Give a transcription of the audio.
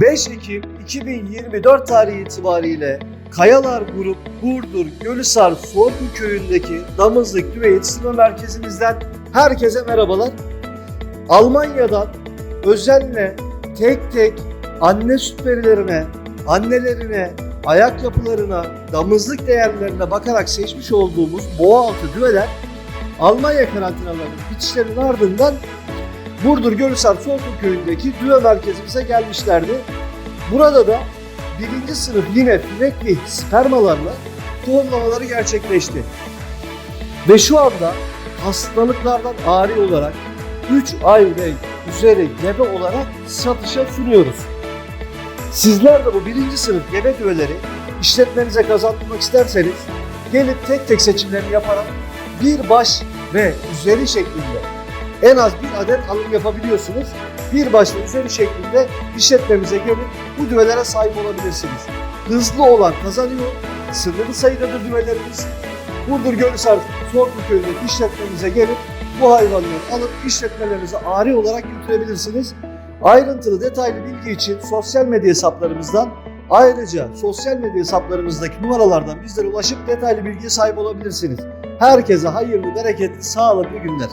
5 Ekim 2024 tarihi itibariyle Kayalar Grup Burdur Gölhisar Sorgun Köyü'ndeki Damızlık Düve Yetiştirme Merkezimizden herkese merhabalar. Almanya'dan özenle tek tek anne süt verilerine, annelerine, ayak yapılarına, damızlık değerlerine bakarak seçmiş olduğumuz boğa altı düveler Almanya karantinalarının bitişlerinin ardından Burdur Gölhisar Sorgun Köyü'ndeki düve merkezimize gelmişlerdi. Burada da birinci sınıf yine pinekli spermalarla tohumlamaları gerçekleşti. Ve şu anda hastalıklardan ari olarak 3 ay ve üzeri gebe olarak satışa sunuyoruz. Sizler de bu birinci sınıf gebe düveleri işletmenize kazandırmak isterseniz gelip tek tek seçimlerini yaparak bir baş ve üzeri şeklinde en az bir adet alım yapabiliyorsunuz. Bir baş ve üzeri şeklinde işletmemize gelip bu düvelere sahip olabilirsiniz. Hızlı olan kazanıyor. Sınırlı sayıdadır düvelerimiz. Burdur Gölhisar Sorgu Köyü'ndeki işletmemize gelip bu hayvanları alıp işletmelerinize ari olarak götürebilirsiniz. Ayrıntılı detaylı bilgi için sosyal medya hesaplarımızdan ayrıca sosyal medya hesaplarımızdaki numaralardan bizlere ulaşıp detaylı bilgiye sahip olabilirsiniz. Herkese hayırlı, bereketli, sağlıklı günler.